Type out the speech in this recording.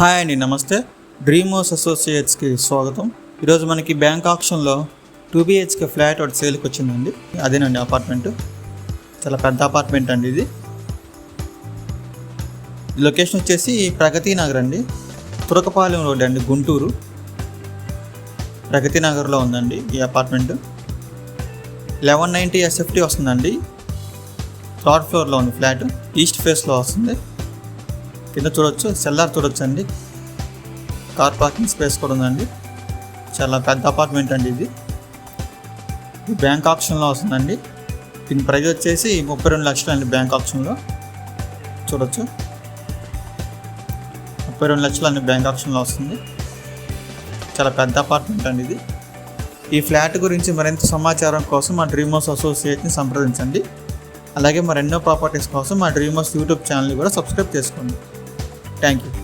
Hi అండి నమస్తే. డ్రీమోస్ అసోసియేట్స్కి స్వాగతం. ఈరోజు మనకి బ్యాంక్ ఆప్షన్లో టూ బిహెచ్కే ఫ్లాట్ ఒకటి సేల్కి వచ్చిందండి. అదేనండి అపార్ట్మెంట్. చాలా పెద్ద అపార్ట్మెంట్ అండి ఇది. లొకేషన్ వచ్చేసి ప్రగతి నగర్ అండి. తురకపాలెం రోడ్ అండి గుంటూరు. ప్రగతి నగర్లో ఉందండి ఈ అపార్ట్మెంట్. లెవెన్ నైంటీ ఎస్ఎఫ్టీ వస్తుందండి. థర్డ్ ఫ్లోర్లో ఉంది ఫ్లాట్. ఈస్ట్ ఫేస్లో వస్తుంది. కింద చూడొచ్చు సెల్లార్ చూడొచ్చు అండి కార్ పార్కింగ్ స్పేస్ కూడా ఉందండి. చాలా పెద్ద అపార్ట్మెంట్ అండి ఇది. బ్యాంక్ ఆప్షన్లో వస్తుందండి. దీని ప్రైజ్ వచ్చేసి ముప్పై రెండు లక్షలు అండి బ్యాంక్ ఆప్షన్లో. చూడొచ్చు. ముప్పై రెండు లక్షలు అండి బ్యాంక్ ఆప్షన్లో వస్తుంది. చాలా పెద్ద అపార్ట్మెంట్ అండి ఇది. ఈ ఫ్లాట్ గురించి మరింత సమాచారం కోసం మా డ్రీమ్ హౌస్ అసోసియేట్ని సంప్రదించండి. అలాగే మరెన్నో ప్రాపర్టీస్ కోసం మా డ్రీమ్ హౌస్ యూట్యూబ్ ఛానల్ని కూడా సబ్స్క్రైబ్ చేసుకోండి. Thank you